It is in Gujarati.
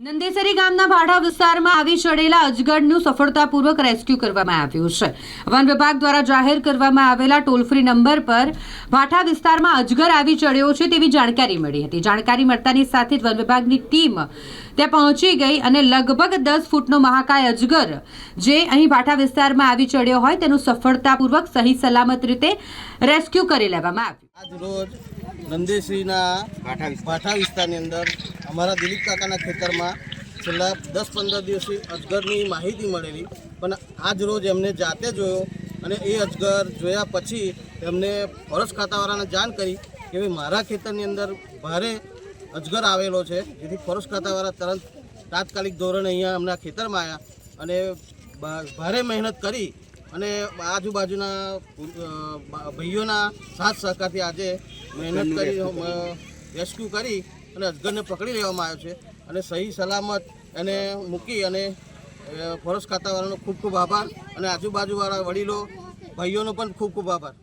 નંદેસરી ગામના ભાડા વિસ્તારમાં આવી ચડેલા અજગરનું સફળતાપૂર્વક રેસ્ક્યુ કરવામાં આવ્યું છે. વન વિભાગ દ્વારા જાહેર કરવામાં આવેલા ટોલ ફ્રી નંબર પર ભાઠા વિસ્તારમાં અજગર આવી ચડ્યો છે તેવી જાણકારી મળી હતી. જાણકારી મળતાની સાથે જ વન વિભાગની ટીમ ત્યાં પહોંચી ગઈ અને લગભગ દસ ફૂટનો મહાકાય અજગર જે અહીં ભાઠા વિસ્તારમાં આવી ચડ્યો હોય તેનું સફળતાપૂર્વક સહી સલામત રીતે રેસ્ક્યુ કરી લેવામાં આવ્યું. આજ રોજ નંદેશ્રીના ભાઠા વિસ્તારની અંદર અમારા દિલીપ કાકાના ખેતરમાં છેલ્લા દસ પંદર દિવસથી અજગરની માહિતી મળેલી પણ આજ રોજ એમને જાતે જોયો અને એ અજગર જોયા પછી એમને ફોરેસ્ટ ખાતાવાળાને જાણ કરી કે ભાઈ મારા ખેતરની અંદર ભારે અજગર આવેલો છે. જેથી ફોરેસ્ટ ખાતાવાળા તરત તાત્કાલિક ધોરણે અહીંયા અમના ખેતરમાં આવ્યા અને ભારે મહેનત કરી અને આજુબાજુના ભાઈઓના સાથ સહકારથી આજે મહેનત કરી રેસ્ક્યુ કરી. અને અજગરને પકડી લેવામાં આવ્યો છે. અને સહી સલામત એને મૂકી અને ફોરેસ્ટ ખાતાવાળાનો ખૂબ ખૂબ આભાર અને આજુબાજુવાળા વડીલો ભાઈઓનો પણ ખૂબ ખૂબ આભાર.